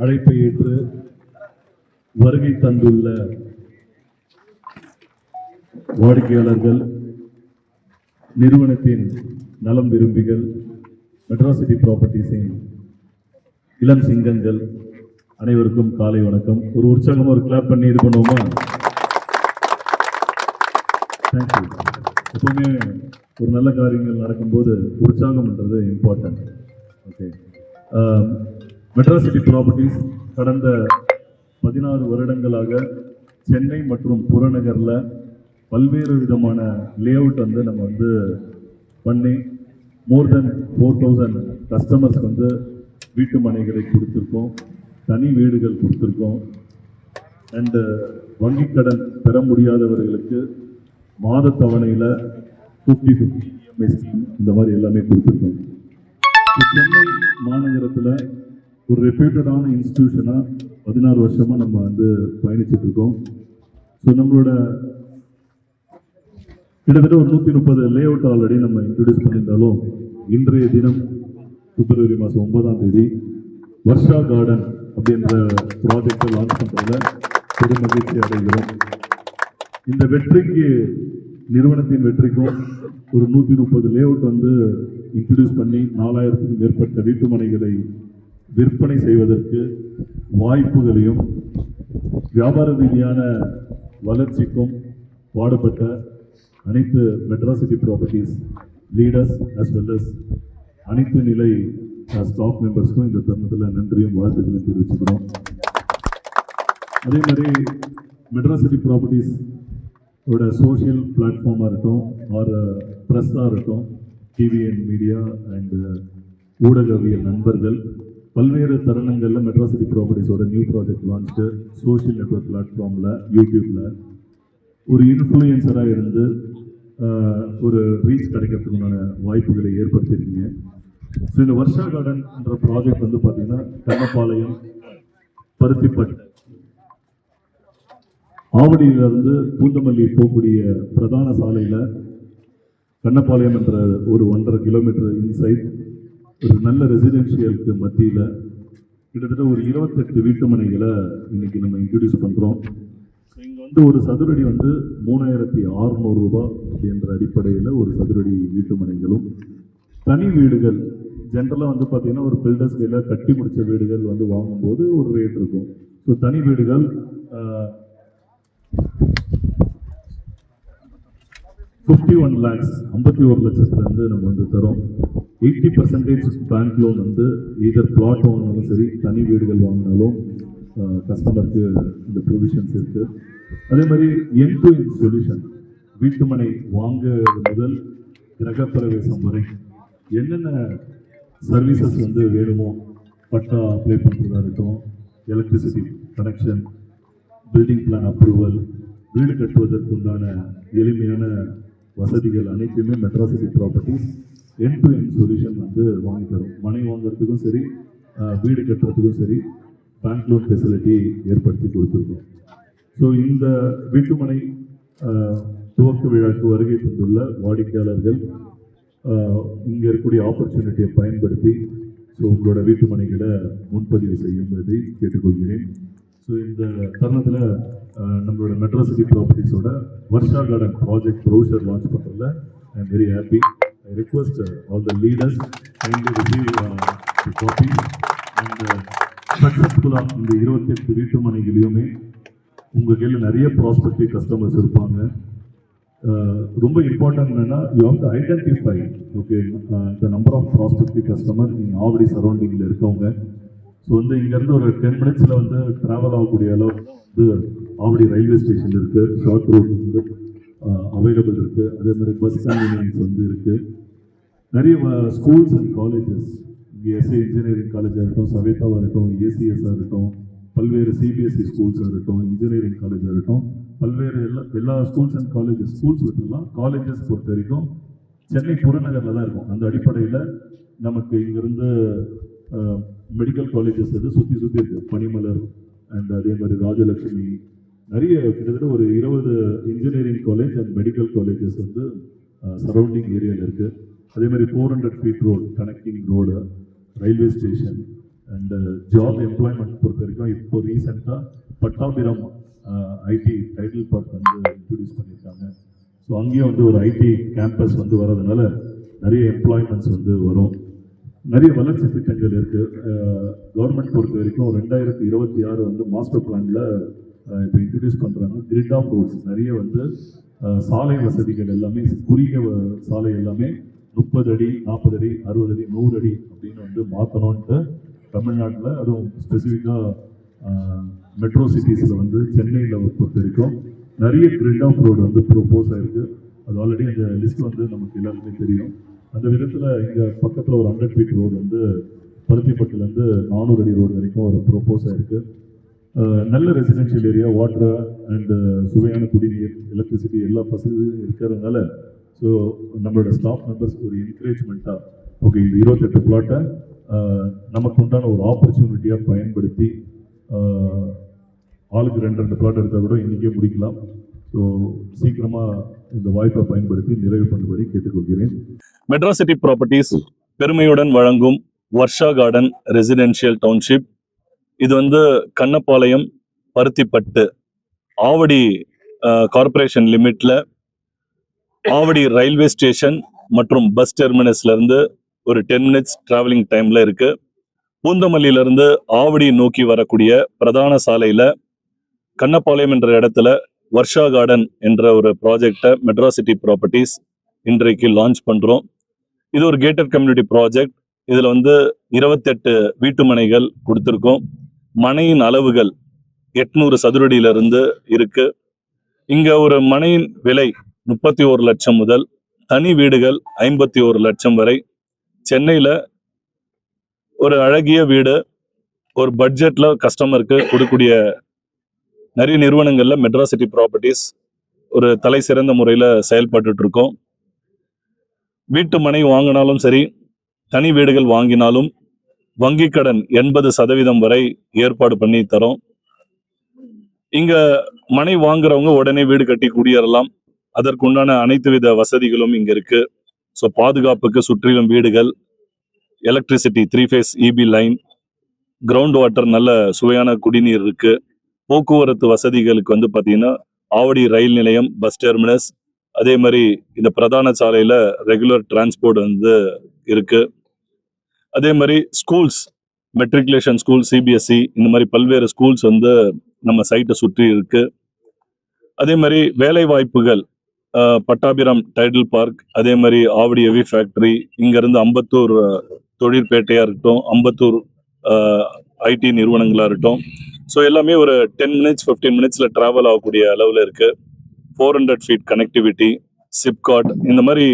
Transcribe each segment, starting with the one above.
அழைப்பை ஏற்று வருகை தந்துள்ள வாடிக்கையாளர்கள் நிறுவனத்தின் நலம் விரும்பிகள் மெட்ராசிட்டி ப்ராப்பர்ட்டிஸின் இளம் சிங்கங்கள் அனைவருக்கும் காலை வணக்கம். ஒரு உற்சாகம் ஒரு கிளாப் பண்ணி இது பண்ணுவோமா? தேங்க்யூ எப்பவுமே ஒரு நல்ல காரியங்கள் நடக்கும்போது உற்சாகம்ன்றது important okay um, Madras city properties கடந்த பதினாறு வருடங்களாக சென்னை மற்றும் புறநகரில் பல்வேறு விதமான லேஅவுட் வந்து நம்ம வந்து பண்ணி more than four thousand customers வந்து வீட்டு மனைகளை கொடுத்துருக்கோம் தனி வீடுகள் கொடுத்துருக்கோம். அண்டு வங்கி கடன் பெற முடியாதவர்களுக்கு மாத தவணையில் ஃபிஃப்டி ஃபிஃப்டி இஎம்ஐ ஸ்கீம் இந்த மாதிரி எல்லாமே கொடுத்துருக்கோம். சென்னை மாநகரத்தில் ஒரு ரெப்யூட்டடான இன்ஸ்டியூஷனாக பதினாறு வருஷமாக நம்ம வந்து பயணிச்சிட்ருக்கோம் ஸோ நம்மளோட கிட்டத்தட்ட ஒரு நூற்றி முப்பது லே அவுட் ஆல்ரெடி நம்ம இன்ட்ரடியூஸ் பண்ணியிருந்தாலும் இன்றைய தினம் பிப்ரவரி மாதம் ஒன்பதாம் தேதி வர்ஷா கார்டன் அப்படின்ற ப்ராஜெக்டை லான்ச் பண்ணுறதுல பெரும் மகிழ்ச்சி அடைகிறோம். இந்த வெற்றிக்கு நிறுவனத்தின் வெற்றிக்கும் ஒரு நூற்றி முப்பது லே அவுட் வந்து இன்ட்ரடியூஸ் பண்ணி நாலாயிரத்துக்கும் மேற்பட்ட வீட்டுமனைகளை விற்பனை செய்வதற்கு வாய்ப்புகளையும் வியாபார ரீதியான வளர்ச்சிக்கும் பாடுபட்ட அனைத்து Madras city properties leaders as well as அனைத்து நிலை uh, ஸ்டாஃப் மெம்பர்ஸ்க்கும் இந்த தருணத்தில் நன்றியும் வாழ்த்துக்களையும் தெரிவிச்சுக்கிறோம். அதே மாதிரி மெட்ராசிட்டி ப்ராப்பர்ட்டிஸ் ஓட சோஷியல் பிளாட்ஃபார்மாக இருக்கட்டும் uh, ஆர் ப்ரெஸ்ஸாக இருக்கட்டும் டிவி அண்ட் மீடியா அண்டு ஊடகவியல் நண்பர்கள் பல்வேறு தருணங்களில் Madras City ப்ராப்பர்ட்டிஸோட new project launch social network பிளாட்ஃபார்மில் யூடியூப்பில் ஒரு இன்ஃப்ளூயன்சராக இருந்து ஒரு ரீச் கிடைக்கிறதுக்குண்டான வாய்ப்புகளை ஏற்படுத்தியிருக்கீங்க. ஸோ இந்த வர்ஷா கார்டன்ன்ற ப்ராஜெக்ட் வந்து பார்த்தீங்கன்னா கண்ணப்பாளையம் பருத்திப்பட்டு ஆவடியிலிருந்து பூந்தமல்லி போகக்கூடிய பிரதான சாலையில் கண்ணப்பாளையம் என்ற ஒரு ஒன்றரை கிலோமீட்டர் இன்சைட் ஒரு நல்ல ரெசிடென்ஷியலுக்கு மத்தியில் கிட்டத்தட்ட ஒரு இருபத்தெட்டு வீட்டுமனைகளை இன்னைக்கு நம்ம இன்ட்ரடியூஸ் பண்ணுறோம் இங்கே வந்து ஒரு சதுரடி வந்து மூணாயிரத்தி அறுநூறுரூபா என்ற அடிப்படையில் ஒரு சதுரடி வீட்டுமனைகளும் தனி வீடுகள் ஜென்ரலாக வந்து பார்த்திங்கன்னா ஒரு பில்டர்ஸ் கையில் கட்டி முடித்த வீடுகள் வந்து வாங்கும்போது ஒரு ரேட் இருக்கும். ஸோ தனி வீடுகள் ஃபிஃப்டி ஒன் லேக்ஸ் ஐம்பத்தி ஒரு லட்சத்துலேருந்து நம்ம வந்து தரோம். எயிட்டி பர்சன்டேஜ் பேங்க் லோன் வந்து இதர் பிளாட் வாங்கினாலும் சரி தனி வீடுகள் வாங்கினாலும் கஸ்டமருக்கு இந்த ப்ரொவிஷன்ஸ் இருக்குது அதே மாதிரி என் டு என் சொல்யூஷன் வீட்டுமனை வாங்க முதல் கிரகப்பிரவேசம் வரை என்னென்ன சர்வீசஸ் வந்து வேணுமோ பட்டா அப்ளை பண்ணுறதா இருக்கட்டும் electricity connection building plan approval வீடு கட்டுவதற்குண்டான எளிமையான வசதிகள் அனைத்துமே Madras city properties end to end solution வந்து வாங்கி தரும். மனை வாங்குறதுக்கும் சரி வீடு கட்டுறதுக்கும் சரி பேங்க் லோன் ஃபெசிலிட்டி ஏற்படுத்தி கொடுத்துருக்கோம். ஸோ இந்த வீட்டுமனை துவக்க விழாக்கு வருகை தந்துள்ள வாடிக்கையாளர்கள் இங்கே இருக்கக்கூடிய ஆப்பர்ச்சுனிட்டியை பயன்படுத்தி ஸோ உங்களோட வீட்டுமனைகளை முன்பதிவு செய்யும்படி கேட்டுக்கொள்கிறேன். ஸோ இந்த தருணத்தில் நம்மளோட Madras city ப்ராப்பர்ட்டிஸோட Varsha garden project brochure launch பண்ணுறதுல I am very happy I request all the leaders kindly receive copy and சக்ஸஸ்ஃபுல்லாக இந்த இருபத்தெட்டு வீட்டுமனைகளையுமே உங்கள் கையில் நிறைய ப்ராஸ்பெக்டிவ் கஸ்டமர்ஸ் இருப்பாங்க. Uh, ரொம்ப இம்பார்ட்டன்ட் என்னன்னா you have to identify okay the number of prospective customer நீங்கள் ஆவடி சரௌண்டிங்கில் இருக்கவங்க. ஸோ வந்து இங்கேருந்து ஒரு டென் மினிட்ஸில் வந்து ட்ராவல் ஆகக்கூடிய அளவு வந்து ஆவடி ரயில்வே ஸ்டேஷன் இருக்குது ஷார்ட் ரூட் வந்து uh, அவைலபிள் இருக்குது அதே மாதிரி பஸ் கன்வீனியன்ஸ் வந்து இருக்குது நிறைய ஸ்கூல்ஸ் அண்ட் காலேஜஸ் இங்கே எஸ்ஏ இன்ஜினியரிங் காலேஜாக இருக்கட்டும் சவேதாவாக இருக்கட்டும் ஏசிஎஸ்ஸாக இருக்கட்டும் பல்வேறு சிபிஎஸ்சி ஸ்கூல்ஸாக இருக்கட்டும் இன்ஜினியரிங் காலேஜாக இருக்கட்டும் பல்வேறு எல்லா எல்லா ஸ்கூல்ஸ் அண்ட் காலேஜஸ் ஸ்கூல்ஸ் விட்டுலாம் காலேஜஸ் பொறுத்த வரைக்கும் சென்னை புறநகரில் தான் இருக்கும். அந்த அடிப்படையில் நமக்கு இங்கேருந்து மெடிக்கல் காலேஜஸ் வந்து சுற்றி சுற்றி இருக்குது பனிமலர் அண்ட் அதே மாதிரி ராஜலட்சுமி. நிறைய கிட்டத்தட்ட ஒரு இருபது engineering college and medical colleges வந்து சரௌண்டிங் ஏரியாவில் இருக்குது அதே மாதிரி four hundred feet road connecting road railway station and job employment பொறுத்த வரைக்கும் இப்போ ரீசெண்டாக பட்டாபிரம் ஐடி டைட்டில் பார்க் வந்து இன்ட்ரடியூஸ் பண்ணியிருக்காங்க. ஸோ அங்கேயும் வந்து ஒரு ஐடி கேம்பஸ் வந்து வர்றதுனால நிறைய எம்ப்ளாய்மெண்ட்ஸ் வந்து வரும். நிறைய வளர்ச்சி திட்டங்கள் இருக்குது கவர்மெண்ட் uh, பொறுத்த வரைக்கும் ரெண்டாயிரத்தி இருபத்தி ஆறு வந்து மாஸ்டர் பிளானில் இப்போ இன்ட்ரடியூஸ் பண்ணுறாங்க கிரிட் ஆஃப் ரோட்ஸ் நிறைய வந்து uh, சாலை வசதிகள் எல்லாமே குறுகிய வ- சாலை எல்லாமே முப்பது அடி நாற்பது அடி அறுபது அடி நூறு அடி அப்படின்னு வந்து மாற்றணுன்ட்டு தமிழ்நாட்டில் அதுவும் ஸ்பெசிஃபிக்காக மெட்ரோ சிட்டிஸில் வந்து சென்னையில் பொறுத்த வரைக்கும் நிறைய கிரிட் ஆஃப் ரோடு வந்து ப்ரொப்போஸ் ஆகிருக்கு அது ஆல்ரெடி அந்த லிஸ்ட் வந்து நமக்கு எல்லாருக்குமே தெரியும். அந்த விதத்தில் இங்கே பக்கத்தில் ஒரு ஹண்ட்ரட் ஃபீட் ரோடு வந்து பருத்திப்பட்டிலேருந்து நானூறு அடி ரோடு வரைக்கும் ஒரு ப்ரொப்போஸ் ஆகிருக்கு நல்ல ரெசிடென்ஷியல் ஏரியா வாட்டர் அண்டு சுவையான குடிநீர் எலக்ட்ரிசிட்டி எல்லா வசதியும் இருக்கிறதுனால ஸோ நம்மளோட ஸ்டாஃப் மெம்பர்ஸ்க்கு ஒரு என்கரேஜ்மெண்ட்டாக ஓகே இந்த இருபத்தெட்டு பிளாட்டை நமக்கு உண்டான ஒரு ஆப்பர்ச்சுனிட்டியாக பயன்படுத்தி ஆளுக்கு ரெண்டு ரெண்டு பிளாட் எடுத்தால் கூட இன்றைக்கே முடிக்கலாம். ஸோ சீக்கிரமாக இந்த வாய்ப்பை பயன்படுத்தி நிறைவு பண்ணும்படி கேட்டுக்கொள்கிறேன். மெட்ராசிட்டி ப்ராப்பர்ட்டிஸ் பெருமையுடன் வழங்கும் வர்ஷா கார்டன் ரெசிடென்ஷியல் டவுன்ஷிப் இது வந்து கண்ணப்பாளையம் பருத்திப்பட்டு ஆவடி கார்ப்பரேஷன் லிமிட்டில் ஆவடி ரயில்வே ஸ்டேஷன் மற்றும் பஸ் டெர்மினஸ்லேருந்து ஒரு டென் மினிட்ஸ் டிராவலிங் டைம்ல இருக்கு. பூந்தமல்லியில இருந்து ஆவடி நோக்கி வரக்கூடிய பிரதான சாலையில் கண்ணப்பாளையம் என்ற இடத்துல வர்ஷா கார்டன் என்ற ஒரு ப்ராஜெக்டை மெட்ராசிட்டி ப்ராப்பர்ட்டிஸ் இன்றைக்கு லான்ச் பண்ணுறோம் இது ஒரு கேட்டட் கம்யூனிட்டி ப்ராஜெக்ட் இதில் வந்து இருபத்தெட்டு வீட்டு மனைகள் கொடுத்துருக்கோம். மனையின் அளவுகள் எட்நூறு சதுரடியிலிருந்து இருக்குது இருக்கு. ஒரு மனையின் விலை முப்பத்தி ஒரு லட்சம் முதல் தனி வீடுகள் ஐம்பத்தி ஒரு லட்சம் வரை. சென்னையில் ஒரு அழகிய வீடு ஒரு பட்ஜெட்டில் கஸ்டமருக்கு கொடுக்கூடிய நிறைய நிறுவனங்களில் மெட்ராசிட்டி ப்ராப்பர்ட்டிஸ் ஒரு தலை சிறந்த முறையில் செயல்பட்டுட்டு இருக்கோம். வீட்டு மனை வாங்கினாலும் சரி தனி வீடுகள் வாங்கினாலும் வங்கி கடன் எண்பது சதவீதம் வரை ஏற்பாடு பண்ணி தரோம். இங்க மனை வாங்குறவங்க உடனே வீடு கட்டி குடியேறலாம். அதற்குண்டான அனைத்து வித வசதிகளும் இங்க இருக்கு ஸோ பாதுகாப்புக்கு சுற்றிலும் வீடுகள் electricity three phase EB line ground water நல்ல சுவையான குடிநீர் இருக்கு. போக்குவரத்து வசதிகளுக்கு வந்து பார்த்தீங்கன்னா ஆவடி ரயில் நிலையம் பஸ் டெர்மினஸ் அதே மாதிரி இந்த பிரதான சாலையில் ரெகுலர் டிரான்ஸ்போர்ட் வந்து இருக்கு. அதே மாதிரி ஸ்கூல்ஸ் மெட்ரிகுலேஷன் ஸ்கூல் சிபிஎஸ்சி இந்த மாதிரி பல்வேறு ஸ்கூல்ஸ் வந்து நம்ம சைட்டை சுற்றி இருக்கு. அதே மாதிரி வேலை வாய்ப்புகள் பட்டாபிராம் டைடல் பார்க் அதே மாதிரி ஆவடி எவி ஃபேக்டரி இங்கேருந்து அம்பத்தூர் தொழிற்பேட்டையாக இருக்கட்டும் அம்பத்தூர் ஐடி நிறுவனங்களாக இருக்கட்டும். ஸோ எல்லாமே ஒரு டென் மினிட்ஸ் ஃபிஃப்டீன் மினிட்ஸில் ட்ராவல் ஆகக்கூடிய அளவில் இருக்குது four hundred feet connectivity SIPCOT இந்த மாதிரி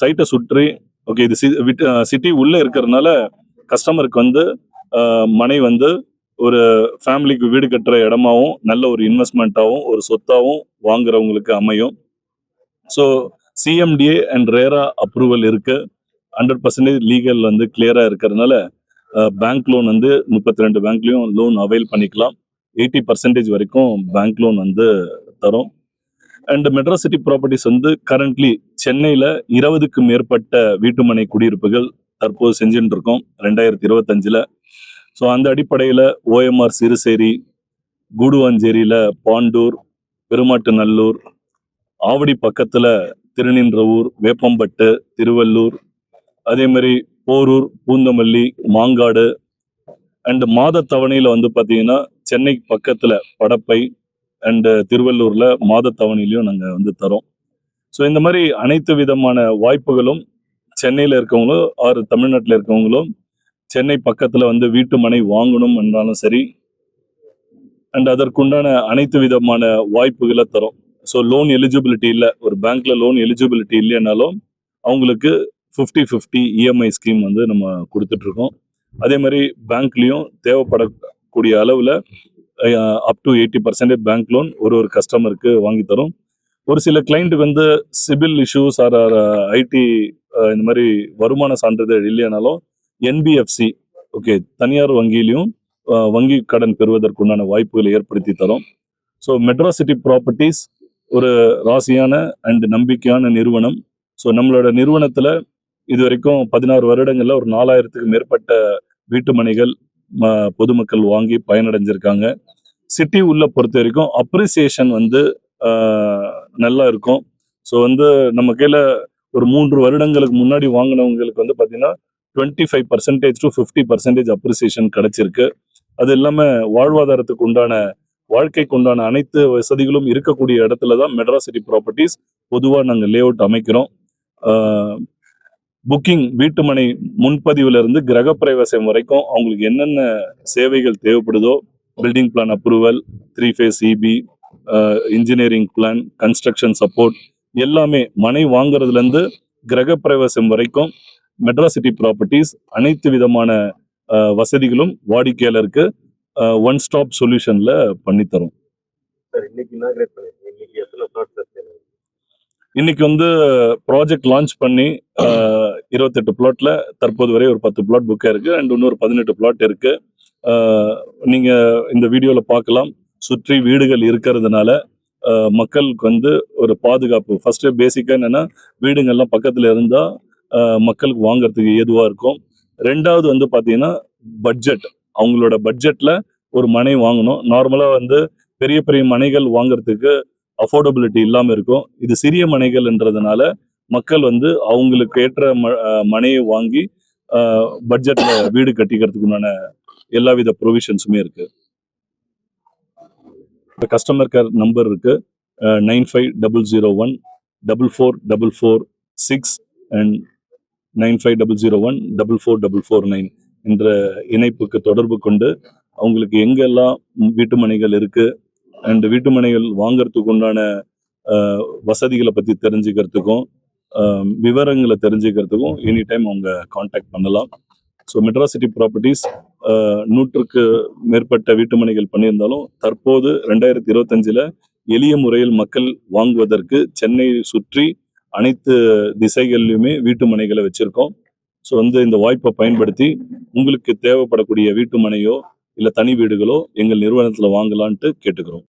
சைட்டை சுற்றி ஓகே இது சிட்டி உள்ளே இருக்கிறதுனால கஸ்டமருக்கு வந்து மனை வந்து ஒரு ஃபேமிலிக்கு வீடு கட்டுற இடமாவும் நல்ல ஒரு இன்வெஸ்ட்மெண்ட்டாகவும் ஒரு சொத்தாகவும் வாங்குறவங்களுக்கு அமையும். So CMDA and RERA approval இருக்கு. ஹண்ட்ரட் பர்சன்டேஜ் லீகல் வந்து கிளியரா இருக்கிறதுனால பேங்க் லோன் வந்து முப்பத்தி ரெண்டு பேங்க்லயும் லோன் அவைல் பண்ணிக்கலாம். எயிட்டி பர்சன்டேஜ் வரைக்கும் பேங்க் லோன் வந்து தரும். அண்ட் மெட்ராசிட்டி ப்ராப்பர்ட்டிஸ் வந்து கரண்ட்லி சென்னையில் இருபதுக்கு மேற்பட்ட வீட்டுமனை குடியிருப்புகள் தற்போது செஞ்சுட்டு இருக்கோம் ரெண்டாயிரத்தி இருபத்தஞ்சில். ஸோ அந்த அடிப்படையில ஓஎம்ஆர் சிறுசேரி கூடுவாஞ்சேரியில் பாண்டூர் பெருமாட்டு நல்லூர் ஆவடி பக்கத்துல திருநின்றவூர் வேப்பம்பட்டு திருவள்ளூர் அதே மாதிரி போரூர் பூந்தமல்லி மாங்காடு அண்டு மாத தவணையில் வந்து பார்த்தீங்கன்னா சென்னை பக்கத்தில் படப்பை அண்டு திருவள்ளூரில் மாத தவணையிலையும் நாங்கள் வந்து தரோம். ஸோ இந்த மாதிரி அனைத்து விதமான வாய்ப்புகளும் சென்னையில் இருக்கவங்களும் ஆறு தமிழ்நாட்டில் இருக்கவங்களும் சென்னை பக்கத்தில் வந்து வீட்டு மனை வாங்கணும் என்றாலும் சரி அண்ட் அதற்குண்டான அனைத்து விதமான வாய்ப்புகளை தரும். ஸோ லோன் எலிஜிபிலிட்டி இல்லை. ஒரு பேங்க்ல லோன் எலிஜிபிலிட்டி இல்லைனாலும் அவங்களுக்கு ஃபிஃப்டி ஃபிஃப்டி இஎம்ஐ ஸ்கீம் வந்து நம்ம கொடுத்துட்ருக்கோம். அதே மாதிரி பேங்க்லயும் தேவைப்படக்கூடிய அளவில் up to eighty percentage bank loan ஒரு ஒரு கஸ்டமருக்கு வாங்கி தரும். ஒரு சில கிளைண்ட்டுக்கு வந்து சிபில் இஷ்யூஸ் ஆர் ஐடி இந்த மாதிரி வருமான சான்றிதழ் இல்லையானாலும் என்பிஎஃப்சி ஓகே தனியார் வங்கியிலையும் வங்கி கடன் பெறுவதற்குண்டான வாய்ப்புகளை ஏற்படுத்தி தரும். ஸோ மெட்ராசிட்டி ப்ராப்பர்ட்டிஸ் ஒரு ராசியான அண்ட் நம்பிக்கையான நிறுவனம். ஸோ நம்மளோட நிறுவனத்துல இது வரைக்கும் பதினாறு வருடங்களில் ஒரு நாலாயிரத்துக்கு மேற்பட்ட வீட்டு மனைகள் ம- பொதுமக்கள் வாங்கி பயனடைஞ்சிருக்காங்க. சிட்டி உள்ள பொறுத்த வரைக்கும் அப்ரிசியேஷன் வந்து நல்லா இருக்கும். ஸோ வந்து நம்ம கையில் ஒரு மூன்று வருடங்களுக்கு முன்னாடி வாங்கினவங்களுக்கு வந்து பார்த்தீங்கன்னா twenty five percentage to fifty percentage appreciation கிடைச்சிருக்கு. அது இல்லாமல் வாழ்வாதாரத்துக்கு உண்டான வாழ்க்கைக்கு உண்டான அனைத்து வசதிகளும் இருக்கக்கூடிய இடத்துல தான் மெட்ராஸ் சிட்டி ப்ராப்பர்ட்டிஸ் பொதுவாக நாங்கள் லே அவுட் அமைக்கிறோம் புக்கிங் வீட்டுமனை முன்பதிவுல இருந்து கிரகப்பிரவேசம் வரைக்கும் அவங்களுக்கு என்னென்ன சேவைகள் தேவைப்படுதோ building plan approval three phase EB engineering plan construction support எல்லாமே மனை வாங்குறதுலேருந்து கிரக கிரகப்பிரவேசம் வரைக்கும் மெட்ராஸ் சிட்டி ப்ராப்பர்ட்டிஸ் அனைத்து விதமான வசதிகளும் வாடிக்கையாளருக்கு ஒன் ஸ்டாப் சொல்யூஷன்ல பண்ணித்தரும் இன்னைக்கு வந்து ப்ராஜெக்ட் லான்ச் பண்ணி இருபத்தெட்டு பிளாட்ல தற்போது வரை ஒரு பத்து பிளாட் புக் இருக்கு அண்ட் இன்னொரு பதினெட்டு பிளாட் இருக்கு. நீங்க இந்த வீடியோல பார்க்கலாம். சுற்றி வீடுகள் இருக்கிறதுனால மக்களுக்கு வந்து ஒரு பாதுகாப்பு. ஃபர்ஸ்ட் பேசிக்கா என்னன்னா வீடுங்கள்லாம் பக்கத்துல இருந்தா மக்களுக்கு வாங்குறதுக்கு ஏதுவா இருக்கும். ரெண்டாவது வந்து பாத்தீங்கன்னா பட்ஜெட் அவங்களோட பட்ஜெட்ல ஒரு மனை வாங்கணும். நார்மலா வந்து பெரிய பெரிய மனைகள் வாங்குறதுக்கு அஃபோர்டபிலிட்டி இல்லாமல் இருக்கும். இது சிறிய மனைகள்ன்றதுனால மக்கள் வந்து அவங்களுக்கு ஏற்ற ம- மனையை வாங்கி பட்ஜெட்ல வீடு கட்டிக்கிறதுக்குண்டான எல்லாவித ப்ரொவிஷன்ஸுமே இருக்கு. கஸ்டமர் கேர் நம்பர் இருக்கு. Nine five double zero one double four double four six and nine five double zero one double four double four nine என்ற இணைப்புக்கு தொடர்பு கொண்டு அவங்களுக்கு எங்கெல்லாம் வீட்டு மனைகள் இருக்கு அண்ட் வீட்டு மனைகள் வாங்குறதுக்கு உண்டான வசதிகளை பத்தி தெரிஞ்சுக்கிறதுக்கும் விவரங்களை தெரிஞ்சுக்கிறதுக்கும் எனி டைம் அவங்க காண்டாக்ட் பண்ணலாம். ஸோ மெட்ராசிட்டி ப்ராப்பர்ட்டிஸ் நூற்றுக்கு மேற்பட்ட வீட்டு மனைகள் பண்ணியிருந்தாலும் தற்போது ரெண்டாயிரத்தி இருபத்தஞ்சில் எளிய முறையில் மக்கள் வாங்குவதற்கு சென்னை சுற்றி அனைத்து திசைகள்லையுமே வீட்டு மனைகளை வச்சிருக்கோம். ஸோ வந்து இந்த வாய்ப்பை பயன்படுத்தி உங்களுக்கு தேவைப்படக்கூடிய வீட்டு மனையோ இல்லை தனி வீடுகளோ எங்கள் நிறுவனத்தில் வாங்கலான்ட்டு கேட்டுக்கிறோம்.